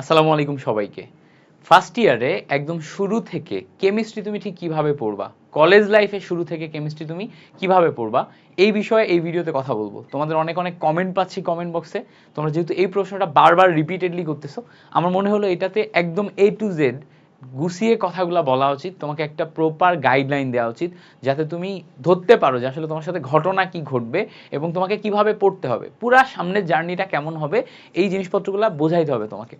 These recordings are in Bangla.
আসসালামু আলাইকুম সবাইকে। ফার্স্ট ইয়ারে একদম শুরু থেকে কেমিস্ট্রি তুমি ঠিক কীভাবে পড়বা? কলেজ লাইফে শুরু থেকে কেমিস্ট্রি তুমি কীভাবে পড়বা? এই বিষয়ে এই ভিডিওতে কথা বলব। তোমাদের অনেক অনেক কমেন্ট পাচ্ছি কমেন্ট বক্সে তোমরা যেহেতু এই প্রশ্নটা বারবার রিপিটেডলি করতেছো, আমার মনে হলো এটাতে একদম এ টু জেড গুছিয়ে কথাগুলো বলা উচিত, তোমাকে একটা প্রপার গাইডলাইন দেওয়া উচিত, যাতে তুমি ধরতে পারো যে আসলে তোমার সাথে ঘটনা কি ঘটবে এবং তোমাকে কীভাবে পড়তে হবে। পুরা সামনের জার্নিটা কেমন হবে, এই জিনিসপত্রগুলো বোঝাইতে হবে তোমাকে।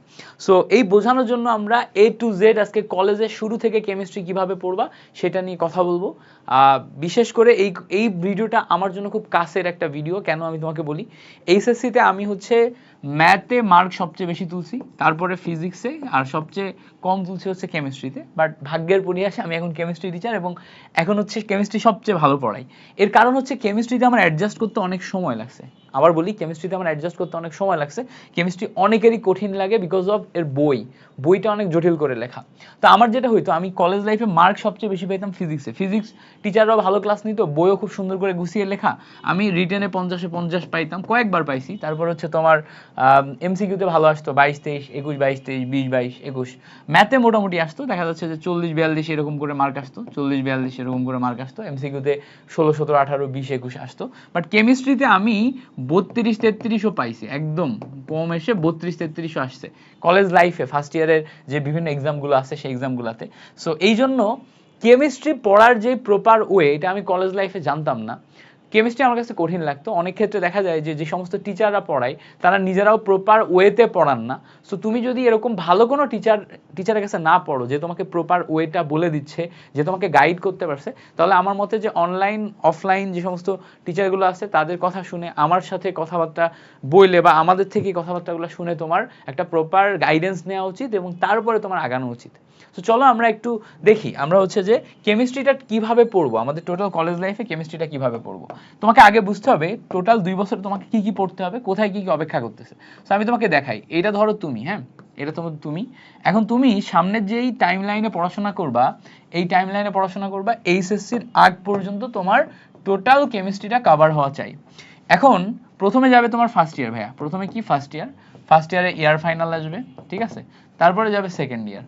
সো এই বোঝানোর জন্য আমরা এ টু জেড আজকে কলেজের শুরু থেকে কেমিস্ট্রি কীভাবে পড়বা, সেটা নিয়ে কথা বলব। বিশেষ করে এই এই ভিডিওটা আমার জন্য খুব কাছের একটা ভিডিও কেন আমি তোমাকে বলি? এইচএসসিতে আমি হচ্ছে ম্যাথে মার্ক সবচেয়ে বেশি তুলছি, তারপরে ফিজিক্সে, আর সবচেয়ে কম তুলছি হচ্ছে কেমিস্ট্রিতে। বাট ভাগ্যের পরিহাসে আমি এখন কেমিস্ট্রি টিচার এবং এখন হচ্ছে কেমিস্ট্রি সবচেয়ে ভালো পড়াই। এর কারণ হচ্ছে কেমিস্ট্রিতে আমার অ্যাডজাস্ট করতে অনেক সময় লাগছে। আবার বলি কেমিস্ট্রিতে আমার অ্যাডজাস্ট করতে অনেক সময় লাগছে। কেমিস্ট্রি অনেকেরই কঠিন লাগে বিকজ অফ এর বই। বইটা অনেক জটিল করে লেখা। তো আমার যেটা হইতো, আমি কলেজ লাইফে মার্ক সবচেয়ে বেশি পেতাম ফিজিক্সে ফিজিক্স টিচাররাও ভালো ক্লাস নিত, বইও খুব সুন্দর করে গুছিয়ে লেখা। আমি রিটেনে পঞ্চাশে পঞ্চাশ পাইতাম, কয়েকবার পাইছি। তারপর হচ্ছে তোমার এমসিকিউতে ভালো আসতো বাইশ তেইশ একুশ বাইশ তেইশ বিশ, বাইশ, একুশ। ম্যাথে মোটামুটি আসতো, দেখা যাচ্ছে যে চল্লিশ, বিয়াল্লিশ এরকম করে মার্ক আসতো। চল্লিশ, বিয়াল্লিশ এরকম করে মার্ক আসতো। এমসিকিউতে ষোলো, সতেরো, আঠারো, বিশ, একুশ আসতো। বাট কেমিস্ট্রিতে আমি বত্রিশ তেত্রিশও পাইছে, একদম কম এসে বত্রিশ তেত্রিশও আসছে। কলেজ লাইফে ফার্স্ট ইয়ারের যে বিভিন্ন এক্সামগুলো আছে, সেই এক্সামগুলোতে সো এই জন্য কেমিস্ট্রি পড়ার যে প্রপার ওয়ে এটা আমি কলেজ লাইফে জানতাম না। কেমিস্ট্রি আমার কাছে কঠিন লাগতো। অনেক ক্ষেত্রে দেখা যায় যে যে সমস্ত টিচাররা পড়ায়, তারা নিজেরাও প্রপার ওয়েতে পড়ান না। সো তুমি যদি এরকম ভালো কোনো টিচার টিচারের কাছে না পড়ো, যে তোমাকে প্রপার ওয়েটা বলে দিচ্ছে, যে তোমাকে গাইড করতে পারছে, তাহলে আমার মতে যে অনলাইন অফলাইন যে সমস্ত টিচারগুলো আছে, তাদের কথা শুনে, আমার সাথে কথাবার্তা বইলে বা আমাদের থেকে কথাবার্তাগুলো শুনে তোমার একটা প্রপার গাইডেন্স নেওয়া উচিত এবং তারপরে তোমার আগানো উচিত। তো চলো আমরা একটু দেখি। আমরা হচ্ছে যে কেমিস্ট্রিটা কীভাবে পড়ব? আমাদের টোটাল কলেজ লাইফে কেমিস্ট্রিটা কীভাবে পড়ব? তোমাকে আগে বুঝতে হবে টোটাল দুই বছর তোমাকে কি কি পড়তে হবে, কোথায় কি কি অপেক্ষা করতেছে। তো আমি তোমাকে দেখাই। এটা ধরো তুমি হ্যাঁ? এটা তোমার তুমি। এখন তুমি সামনের যেই টাইম লাইনে পড়াশোনা করবা, এই টাইম লাইনে পড়াশোনা করবা, এইচএসসির আগ পর্যন্ত তোমার টোটাল কেমিস্ট্রিটা কভার হওয়া চাই। এখন প্রথমে যাবে তোমার ফার্স্ট ইয়ার ভাইয়া। প্রথমে কি ফার্স্ট ইয়ার ফার্স্ট ইয়ারে ইয়ার ফাইনাল আসবে, ঠিক আছে? তারপরে যাবে সেকেন্ড ইয়ার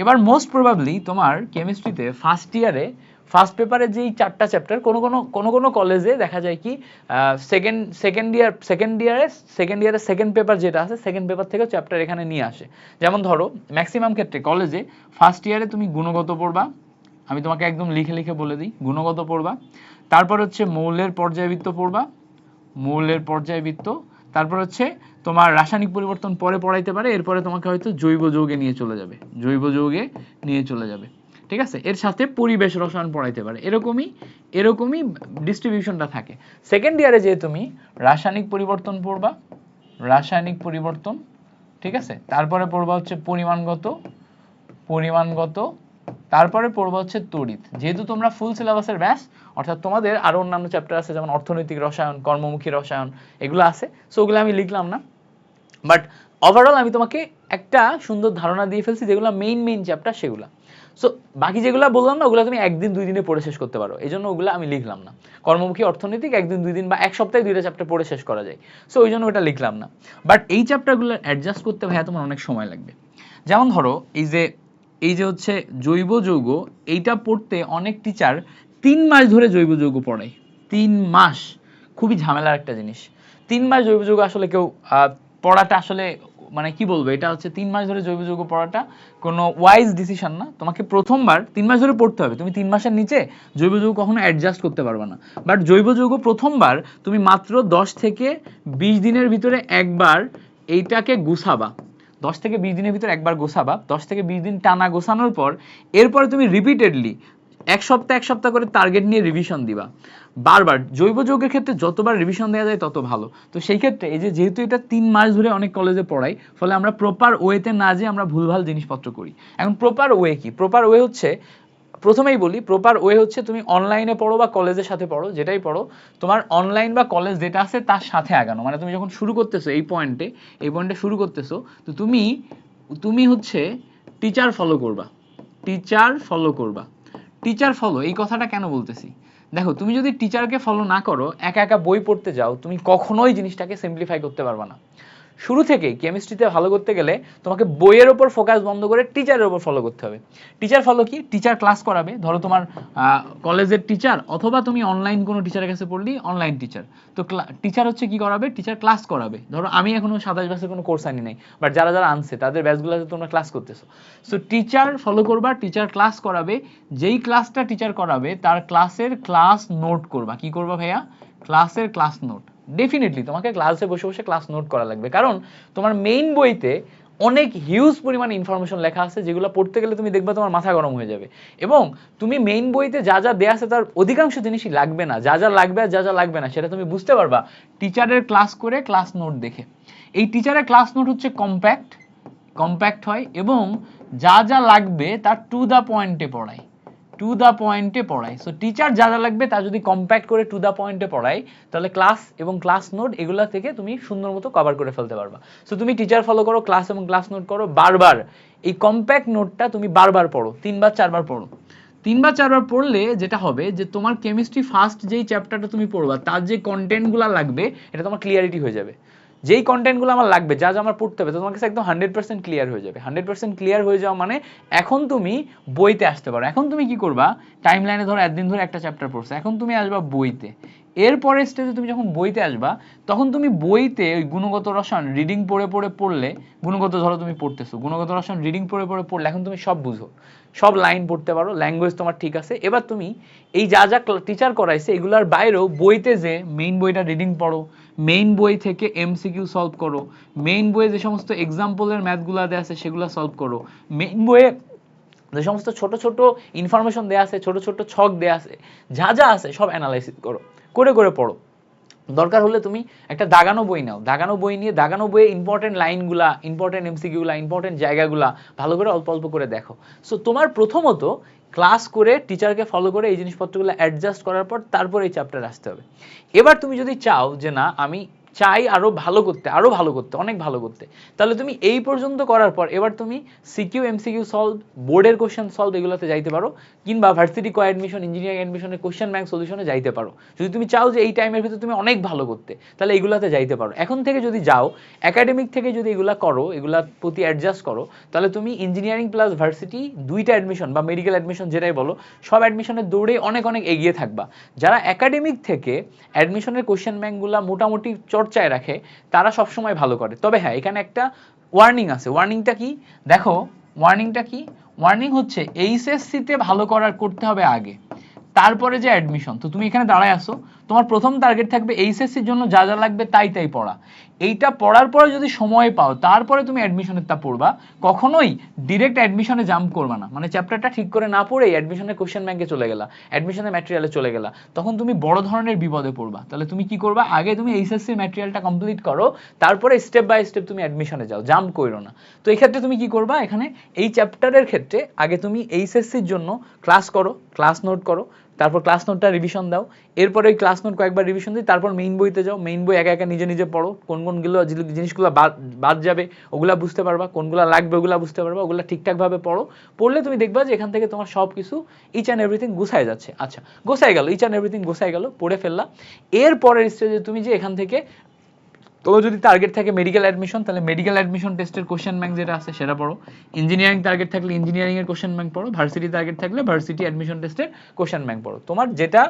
এবার মোস্ট প্রবাবলি তোমার কেমিস্ট্রিতে ফার্স্ট ইয়ারে ফার্স্ট পেপারে যেই চারটা চ্যাপ্টার কোনো কোনো কোনো কোনো কলেজে দেখা যায় কি সেকেন্ড সেকেন্ড ইয়ার সেকেন্ড ইয়ারে সেকেন্ড ইয়ারে সেকেন্ড পেপার যেটা আছে সেকেন্ড পেপার থেকেও চ্যাপ্টার এখানে নিয়ে আসে। যেমন ধরো ম্যাক্সিমাম ক্ষেত্রে কলেজে ফার্স্ট ইয়ারে তুমি গুণগত পড়বা, আমি তোমাকে একদম লিখে লিখে বলে দিই, গুণগত পড়বা। তারপর হচ্ছে মৌলের পর্যায়বৃত্ত পড়বা, মৌলের পর্যায়বৃত্ত তারপর হচ্ছে তোমার রাসায়নিক পরিবর্তন পরে পড়াইতে পারে, এরপরে তোমাকে হয়তো জৈব যৌগে নিয়ে চলে যাবে। জৈব যৌগে নিয়ে চলে যাবে। ঠিক আছে? এর সাথে পরিবেশ রসায়ন পড়াইতে পারে। এরকমই এরকমই ডিস্ট্রিবিউশনটা থাকে। সেকেন্ড ইয়ারে যে তুমি রাসায়নিক পরিবর্তন পড়বা, রাসায়নিক পরিবর্তন, ঠিক আছে? তারপরে পড়বা হচ্ছে পরিমাণগত পরিমাণগত তারপরে পড়বা হচ্ছে তড়িৎ। যেহেতু তোমরা ফুল সিলেবাসের ব্যাস অর্থাৎ তোমাদের আরও অন্যান্য চ্যাপ্টার আছে, যেমন অর্থনৈতিক রসায়ন, কর্মমুখী রসায়ন, এগুলো আছে। সো ওগুলো আমি লিখলাম না। বাট ওভারঅল আমি তোমাকে একটা সুন্দর ধারণা দিয়ে ফেলছি, যেগুলো মেইন মেইন চ্যাপ্টার সেগুলো। সো বাকি যেগুলো বললাম না, ওগুলো তুমি একদিন, দুই দিনে পড়ে শেষ করতে পারো। এই জন্য ওগুলো আমি লিখলাম না। কর্মমুখী অর্থনৈতিক একদিন, দুই দিন বা এক সপ্তাহে দুইটা চ্যাপ্টার পড়ে শেষ করা যায়। সো ওই জন্য ওটা লিখলাম না। বাট এই চ্যাপ্টারগুলো অ্যাডজাস্ট করতে ভাইয়া তোমার অনেক সময় লাগবে। যেমন ধরো, এই যে এই যে হচ্ছে জৈব যৌগ, এইটা পড়তে অনেক টিচার তিন মাস ধরে জৈব যৌগ পড়ায় তিন মাস। খুবই ঝামেলার একটা জিনিস। তিন মাস জৈব যৌগ আসলে কেউ পড়াটা আসলে মানে কি বলব, এটা হচ্ছে তিন মাস ধরে জৈব যৌগ পড়াটা কোনো ওয়াইজ ডিসিশন না। তোমাকে প্রথমবার তিন মাস ধরে পড়তে হবে। তুমি তিন মাসের নিচে জৈব যৌগ কখনো অ্যাডজাস্ট করতে পারবে না। বাট জৈব যৌগ প্রথমবার তুমি মাত্র দশ থেকে বিশ দিনের ভিতরে একবার এইটাকে গুছাবা। দশ থেকে বিশ দিনের ভিতর একবার গোছাবা, দশ থেকে বিশ দিন টানা গোছানোর পর এরপরে তুমি রিপিটেডলি এক সপ্তাহ এক সপ্তাহ করে টার্গেট নিয়ে রিভিশন দিবা। বারবার, জৈব যৌগের ক্ষেত্রে যতবার রিভিশন দেওয়া যায় তত ভালো। তো সেই ক্ষেত্রে এই যেহেতু এটা তিন মাস ধরে অনেক কলেজে পড়াই, ফলে আমরা প্রপার ওয়েতে না যেয়ে আমরা ভুলভাল জিনিসপত্র করি। এখন প্রপার ওয়ে কি? প্রপার ওয়ে হচ্ছে প্রথমেই বলি প্রপার ওয়ে হচ্ছে তুমি অনলাইনে পড়ো বা কলেজের সাথে পড়ো, যেটাই পড়ো, তোমার অনলাইন বা কলেজ যেটা আছে তার সাথে আগানো। মানে তুমি যখন শুরু করতেছো এই পয়েন্টে এই পয়েন্টে শুরু করতেছো, তো তুমি তুমি হচ্ছে টিচার ফলো করবা। টিচার ফলো করবা। টিচার ফলো এই কথাটা কেন বলতেছি? দেখো, তুমি যদি টিচারকে ফলো না করো, একা একা বই পড়তে যাও, তুমি কখনোই জিনিসটাকে সিম্পলিফাই করতে পারবে না। শুরু থেকেই কেমিস্ট্রিতে ভালো করতে গেলে তোমাকে বইয়ের ওপর ফোকাস বন্ধ করে টিচারের ওপর ফলো করতে হবে। টিচার ফলো কি? টিচার ক্লাস করাবে। ধরো তোমার কলেজের টিচার অথবা তুমি অনলাইন কোনো টিচারের কাছে পড়লি অনলাইন টিচার তো টিচার হচ্ছে কি করাবে? টিচার ক্লাস করাবে। ধরো আমি এখনও সাতাশ ব্যাচের কোনো কোর্স আনি নাই বাট যারা যারা আনছে, তাদের ব্যাচগুলোতে তোমরা ক্লাস করতেছো। সো টিচার ফলো করবা টিচার ক্লাস করাবে। যেই ক্লাসটা টিচার করাবে, তার ক্লাসের ক্লাস নোট করবা। কি করবা ভাইয়া? ক্লাসের ক্লাস নোট ডেফিনেটলি তোমাকে ক্লাসে বসে বসে ক্লাস নোট করা লাগবে। কারণ তোমার মেইন বইতে অনেক হিউজ পরিমাণ ইনফরমেশন লেখা আছে, যেগুলো পড়তে গেলে তুমি দেখবে তোমার মাথা গরম হয়ে যাবে। এবং তুমি মেইন বইতে যা যা দেয়া আছে, তার অধিকাংশ জিনিসই লাগবে না। যা যা লাগবে আর যা যা লাগবে না, সেটা তুমি বুঝতে পারবা টিচারের ক্লাস করে ক্লাস নোট দেখে। এই টিচারের ক্লাস নোট হচ্ছে কম্প্যাক্ট কম্প্যাক্ট হয় এবং যা যা লাগবে, তার টু দ্য পয়েন্টে পড়ায়। টু দ্য পয়েন্টে পড়ায়। সো টিচার যা যা লাগবে তা যদি কম্প্যাক্ট করে টু দ্য পয়েন্টে পড়ায়, তাহলে ক্লাস এবং ক্লাস নোট এগুলা থেকে তুমি সুন্দর মতো কভার করে ফেলতে পারবা। সো তুমি টিচার ফলো করো ক্লাস এবং ক্লাস নোট করো, বারবার এই কম্প্যাক্ট নোটটা তুমি বারবার পড়ো, তিনবার, চারবার পড়ো। তিনবার, চারবার পড়লে যেটা হবে যে তোমার কেমিস্ট্রি ফার্স্ট যেই চ্যাপ্টারটা তুমি পড়বা, তার যে কন্টেন্টগুলো লাগবে, এটা তোমার ক্লিয়ারিটি হয়ে যাবে। যেই কন্টেন্টগুলো আমার লাগবে, যা যা আমার পড়তে হবে তোমার কাছে একদম হান্ড্রেড পার্সেন্ট ক্লিয়ার হয়ে যাবে। হান্ড্রেড পার্সেন্ট ক্লিয়ার হয়ে যাওয়া মানে এখন তুমি বইতে আসতে পারো। এখন তুমি কি করবা? টাইম লাইনে ধরো একদিন ধরে একটা চ্যাপ্টার পড়ছো, এখন তুমি আসবা বইতে। এরপরের স্টেজে তুমি যখন বইতে আসবা, তখন তুমি বইতে ওই গুণগত রসায়ন রিডিং পড়ে পড়ে পড়লে, গুণগত ধরো তুমি পড়তেছো, গুণগত রসায়ন রিডিং পড়ে পড়ে পড়লে এখন তুমি সব বুঝো। সব লাইন পড়তে পারো ল্যাঙ্গুয়েজ তোমার ঠিক আছে। এবার তুমি এই যা যা টিচার করাইছে, এগুলার বাইরেও বইতে যে মেইন বইটা রিডিং পড়ো মেইন বই থেকে এমসিকিউ সলভ করো মেইন বইয়ে যে সমস্ত এক্সাম্পলের ম্যাথগুলো দেওয়া আছে, সেগুলো সলভ করো। মেইন বইয়ে যে সমস্ত ছোট ছোট ইনফরমেশন দেওয়া আছে, ছোট ছোট ছক দেওয়া আছে, যা যা আছে সব অ্যানালাইসিস করো। করে করে পড়ো। দরকার হলে তুমি একটা দাগানো বই নাও। দাগানো বই নিয়ে, দাগানো বইয়ে ইম্পর্টেন্ট লাইনগুলা ইম্পর্টেন্ট এমসিকিউগুলা ইম্পর্টেন্ট জায়গাগুলা ভালো করে অল্প অল্প করে দেখো। সো তোমার প্রথমত ক্লাস করে টিচারকে ফলো করে এই জিনিসপত্রগুলো অ্যাডজাস্ট করার পর তারপর এই চ্যাপ্টার আসতে হবে। এবার তুমি যদি চাও যে না, আমি চাই আরও ভালো করতে, আরও ভালো করতে, অনেক ভালো করতে। তাহলে তুমি এই পর্যন্ত করার পর, এবার তুমি সিকিউ এমসিকিউ সলভ বোর্ডের কোশ্চেন সলভ এগুলোতে যাইতে পারো, কিংবা ভার্সিটি কো অ্যাডমিশন ইঞ্জিনিয়ারিং অ্যাডমিশনের কোশ্চেন ব্যাংক সলিউশনে যাইতে পারো। যদি তুমি চাও যে এই টাইমের ভিতরে তুমি অনেক ভালো করতে, তাহলে এগুলাতে যাইতে পারো। এখন থেকে যদি যাও একাডেমিক থেকে যদি এগুলা করো, এগুলা প্রতি অ্যাডজাস্ট করো, তাহলে তুমি ইঞ্জিনিয়ারিং প্লাস ভার্সিটি দুইটা অ্যাডমিশন বা মেডিকেল অ্যাডমিশন যেটাই বলো, সব অ্যাডমিশনের দৌড়ে অনেক অনেক এগিয়ে থাকবা। যারা একাডেমিক থেকে অ্যাডমিশনের কোশ্চেন ব্যাংকগুলা মোটামুটি চর্চায় রাখে, তারা সবসময় ভালো করে। তবে হ্যাঁ এখানে একটা ওয়ার্নিং আছে। ওয়ার্নিংটা কি? দেখো ওয়ার্নিংটা কি? ওয়ার্নিং হচ্ছে এইচএসসিতে ভালো করার করতে হবে আগে। তারপরে যে অ্যাডমিশন তো তুমি এখানে দাঁড়ায় আসো তোমার প্রথম টার্গেট থাকবে এইচএসসির জন্য যা যা লাগবে তাই তাই পড়া। এইটা পড়ার পরে যদি সময় পাও, তারপরে তুমি অ্যাডমিশনের তা পড়বা। কখনোই ডিরেক্ট অ্যাডমিশনে জাম্প করবা না। মানে চ্যাপ্টারটা ঠিক করে না পড়েই অ্যাডমিশনের কোশ্চেন ব্যাংকে চলে গেলা অ্যাডমিশনের ম্যাটেরিয়ালে চলে গেলা। তখন তুমি বড় ধরনের বিপদে পড়বা। তাহলে তুমি কি করবা? আগে তুমি এইচএসসির ম্যাটেরিয়ালটা কমপ্লিট করো, তারপরে স্টেপ বাই স্টেপ তুমি অ্যাডমিশনে যাও। জাম্প করো না। তো এই ক্ষেত্রে তুমি কি করবা? এখানে এই চ্যাপ্টারের ক্ষেত্রে আগে তুমি এইচএসসির জন্য ক্লাস করো ক্লাস নোট করো তারপর ক্লাস নোটটা রিভিশন দাও। এরপরে ওই ক্লাস নোট কয়েকবার রিভিশন দিই, তারপর মেইন বইতে যাও। মেইন বই একা একা নিজে নিজে পড়ো। কোন কোনগুলো জিনিস- জিনিসগুলো বাদ বাদ যাবে, ওগুলা বুঝতে পারবা। কোনগুলো লাগবে ওগুলো বুঝতে পারবা। ওগুলো ঠিকঠাকভাবে পড়ো। পড়লে তুমি দেখবা যে এখান থেকে তোমার সব কিছু ইচ অ্যান্ড এভরিথিং গুছায় যাচ্ছে। আচ্ছা গোছায় গেল ইচ অ্যান্ড এভরিথিং গোছায় গেল, পড়ে ফেললা। এরপরের স্টেজে তুমি যে এখান থেকে তোমার যদি টার্গেট থাকে মেডিকেল অ্যাডমিশন তাহলে মেডিকেল অ্যাডমিশন টেস্টের কোশ্চেন ব্যাংক যেটা আছে সেটা পড়ো। ইঞ্জিনিয়ারিং টার্গেট থাকলে ইঞ্জিনিয়ারিং এর কোশ্চেন ব্যাংক পড়ো। ভার্সিটি টার্গেট থাকলে ভার্সিটি অ্যাডমিশন টেস্টের কোশ্চেন ব্যাংক পড়ো। তোমার যেটা,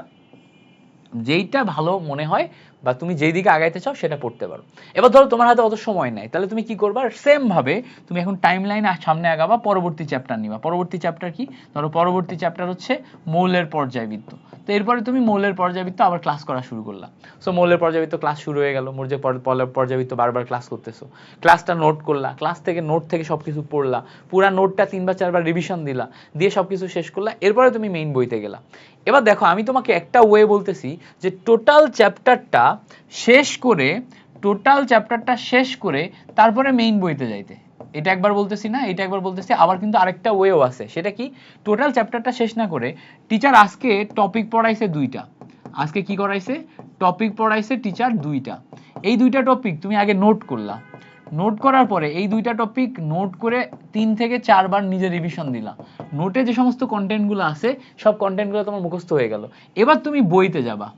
যেইটা ভালো মনে হয় বা তুমি যেই দিকে আগাইতে চাও সেটা পড়তে পারো। এবার ধরো তোমার হাতে অত সময় নাই, তাহলে তুমি কি করবা? সেম ভাবে তুমি এখন টাইম লাইন সামনে আগাবা, পরবর্তী চ্যাপ্টার নিবা। পরবর্তী চ্যাপ্টার কি? ধরো পরবর্তী চ্যাপ্টার হচ্ছে মৌলের পর্যায়বৃত্ত। তো এরপরে তুমি মৌলের পর্যায়বৃত্ত আবার ক্লাস করা শুরু করলা। সো মৌলের পর্যায়বৃত্ত ক্লাস শুরু হয়ে গেল মোর যে পর- পর- পর্যায়বৃত্ত বারবার ক্লাস করতেছো। ক্লাসটা নোট করলা ক্লাস থেকে নোট থেকে সবকিছু পড়লা, পুরা নোটটা তিনবার, চারবার রিভিশন দিলা, দিয়ে সবকিছু শেষ করলা, এরপরে তুমি মেইন বইতে গেলা। এবার দেখো, আমি তোমাকে একটা ওয়ে বলতেছি যে টোটাল চ্যাপ্টারটা শেষ করে টোটাল চ্যাপ্টারটা শেষ করে তারপরে মেইন বইতে যাইতে। এটা একবার বলতেছি না, এটা একবার বলতেছি, আবার কিন্তু আরেকটা ওয়েও আছে। সেটা কি? টোটাল চ্যাপ্টারটা শেষ না করে টিচার আজকে টপিক পড়াইছে দুইটা। আজকে কি করাইছে? টপিক পড়াইছে টিচার দুইটা। এই দুইটা টপিক তুমি আগে নোট করলা। নোট করার পরে এই দুইটা টপিক নোট করে তিন থেকে চারবার নিজে রিভিশন দিলা। নোটে যে সমস্ত কন্টেন্টগুলো আছে, সব কন্টেন্টগুলো তোমার মুখস্থ হয়ে গেল। এবার তুমি বইতে যাবা।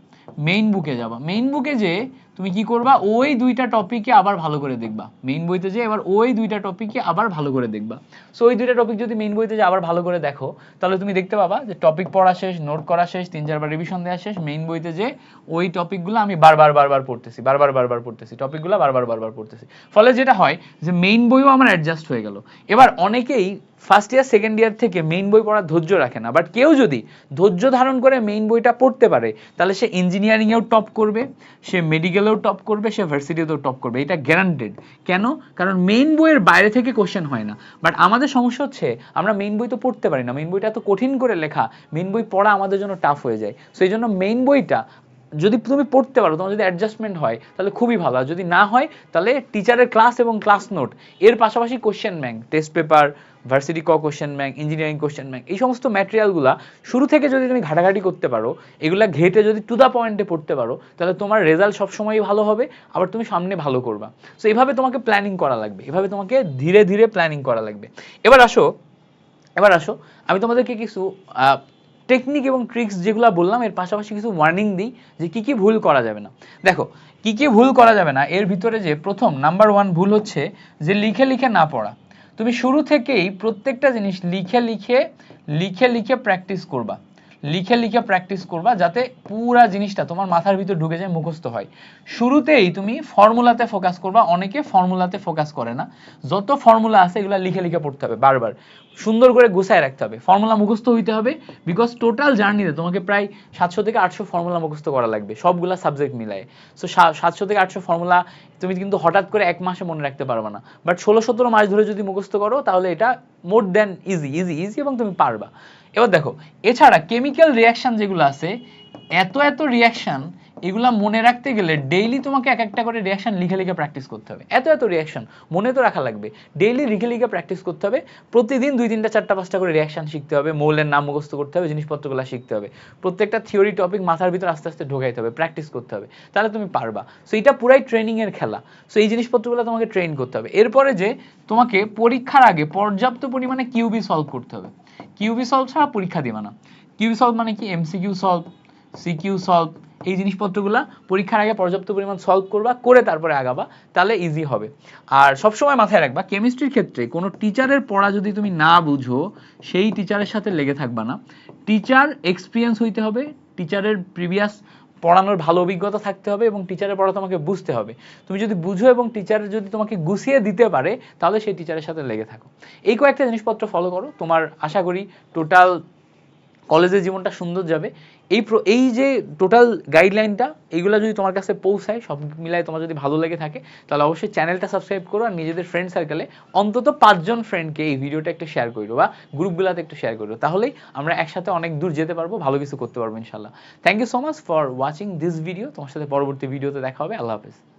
মেইন বুকে যাবা। মেইন বুকে যে তুমি কি করবা? ওই দুইটা টপিকে আবার ভালো করে দেখবা। মেইন বইতে যে এবার ওই দুইটা টপিকে আবার ভালো করে দেখবা। সো ওই দুইটা টপিক যদি মেইন বইতে যে আবার ভালো করে দেখো, তাহলে তুমি দেখতে পাবা যে টপিক পড়া শেষ নোট করা শেষ, তিন চারবার রিভিশন দেওয়া শেষ মেইন বইতে যে ওই টপিকগুলো আমি বারবার বারবার পড়তেছি, বারবার বারবার পড়তেছি। টপিকগুলো বারবার বারবার পড়তেছি। ফলে যেটা হয় যে মেইন বইও আমার অ্যাডজাস্ট হয়ে গেল। এবার অনেকেই ফার্স্ট ইয়ার সেকেন্ড ইয়ার থেকে মেইন বই পড়ার ধৈর্য রাখে না। বাট কেউ যদি ধৈর্য ধারণ করে মেইন বইটা পড়তে পারে, তাহলে সে ইঞ্জিনিয়ারিংয়েও টপ করবে, সে মেডিকেলেও টপ করবে, সে ভার্সিটিতেও টপ করবে। এটা গ্যারান্টেড কেন? কারণ মেইন বইয়ের বাইরে থেকে কোশ্চেন হয় না। বাট আমাদের সমস্যা হচ্ছে, আমরা মেইন বই তো পড়তে পারি না। মেইন বইটা এত কঠিন করে লেখা মেইন বই পড়া আমাদের জন্য টাফ হয়ে যায়। সেই জন্য মেইন বইটা যদি তুমি পড়তে পারো, তোমার যদি অ্যাডজাস্টমেন্ট হয়, তাহলে খুবই ভালো। আর যদি না হয়, তাহলে টিচারের ক্লাস এবং ক্লাস নোট এর পাশাপাশি question bank test paper varsity ক question bank engineering question bank এই সমস্ত ম্যাটেরিয়ালগুলো শুরু থেকে যদি তুমি ঘাটাঘাটি করতে পারো, এগুলা ঘেটে যদি টু দ্য পয়েন্টে পড়তে পারো, তাহলে তোমার রেজাল্ট সবসময়ই ভালো হবে, আবার তুমি সামনে ভালো করবা। সো এভাবে তোমাকে প্ল্যানিং করা লাগবে, এভাবে তোমাকে ধীরে ধীরে প্ল্যানিং করা লাগবে। এবার আসো এবার আসো, আমি তোমাদেরকে কিছু টেকনিক এবং ট্রিক্স যেগুলো বললাম, এর পাশাপাশি কিছু ওয়ার্নিং দিই যে কি কি ভুল করা যাবে না। দেখো, কি কি ভুল করা যাবে না, এর ভিতরে যে প্রথম নাম্বার ওয়ান ভুল হচ্ছে যে লিখে লিখে না পড়া। তুমি শুরু থেকেই প্রত্যেকটা জিনিস লিখে লিখে লিখে লিখে প্র্যাকটিস করবা। লিখে লিখে প্র্যাকটিস করবা যাতে পুরা জিনিসটা তোমার মাথার ভিতর ঢুকে যায়, মুখস্থ হয়। শুরুতেই তুমি ফর্মুলাতে ফোকাস করবা, অনেকে ফর্মুলাতে ফোকাস করে না। যত ফর্মুলা আছে এগুলো লিখে লিখে পড়তে হবে বারবার। সুন্দর করে গুছায় রাখতে হবে। ফর্মুলা মুখস্থ হইতে হবে বিকজ টোটাল জার্নিতে তোমাকে প্রায় সাতশো থেকে আটশো ফর্মুলা মুখস্থ করা লাগবে, সবগুলা সাবজেক্ট মিলায়। সো সাতশো থেকে আটশো ফর্মুলা তুমি কিন্তু হঠাৎ করে এক মাসে মনে রাখতে পারবে না। বাট ষোলো সতেরো মাস ধরে যদি মুখস্থ করো, তাহলে এটা more than easy easy easy এবং তুমি পারবা। এবার দেখো, এছাড়া কেমিক্যাল রিয়াকশন যেগুলো আছে, এত এত রিয়াকশন এগুলা মনে রাখতে গেলে ডেইলি তোমাকে এক একটা করে রিয়াকশন লিখে লিখে প্র্যাকটিস করতে হবে। এত এত রিয়াকশন মনে তো রাখা লাগবে। ডেইলি লিখে লিখে প্র্যাকটিস করতে হবে। প্রতিদিন দুই তিনটা চারটা পাঁচটা করে রিয়াকশন শিখতে হবে, মৌলের নাম মুখস্থ করতে হবে, জিনিসপত্রগুলো শিখতে হবে। প্রত্যেকটা থিওরি টপিক মাথার ভিতর আস্তে আস্তে ঢোকাইতে হবে প্র্যাকটিস করতে হবে। তাহলে তুমি পারবা। সো এটা পুরাই ট্রেনিং এর খেলা। সো এই জিনিসপত্রগুলো তোমাকে ট্রেন করতে হবে। এরপরে যে তোমাকে পরীক্ষার আগে পর্যাপ্ত পরিমাণে কিউবি সলভ করতে হবে। কিউবি সলভ ছাড়া পরীক্ষা দিবা না। কিউবি সলভ মানে কি? এমসিকিউ সলভ সিকিউ সলভ এই জিনিসপত্রগুলো পরীক্ষার আগে পর্যাপ্ত পরিমাণ সলভ করবা, করে তারপরে আগাবা, তাহলে ইজি হবে। আর সবসময় মাথায় রাখবা কেমিস্ট্রির ক্ষেত্রে কোনো টিচারের পড়া যদি তুমি না বুঝো, সেই টিচারের সাথে লেগে থাকবা না। টিচার এক্সপিরিয়েন্স হইতে হবে টিচারের প্রিভিয়াস পড়ানোর ভালো অভিজ্ঞতা থাকতে হবে এবং টিচারের পড়া তোমাকে বুঝতে হবে। তুমি যদি বুঝো এবং টিচার যদি তোমাকে গুছিয়ে দিতে পারে, তাহলে সেই টিচারের সাথে লেগে থাকো। এই কয়েকটা জিনিসপত্র ফলো করো। তোমার আশা করি টোটাল কলেজের জীবনটা সুন্দর যাবে। এই এই যে টোটাল গাইডলাইনটা এইগুলো যদি তোমার কাছে পৌঁছায়, সব মিলায় তোমার যদি ভালো লেগে থাকে, তাহলে অবশ্যই চ্যানেলটা সাবস্ক্রাইব করো আর নিজেদের ফ্রেন্ড সার্কেলে অন্তত পাঁচজন ফ্রেন্ডকে এই ভিডিওটা একটু শেয়ার করো বা গ্রুপগুলোতে একটু শেয়ার করো তাহলেই আমরা একসাথে অনেক দূর যেতে পারব, ভালো কিছু করতে পারব ইনশাল্লাহ thank you so much for watching this video তোমার সাথে পরবর্তী ভিডিওতে দেখা হবে। আল্লাহ হাফেজ।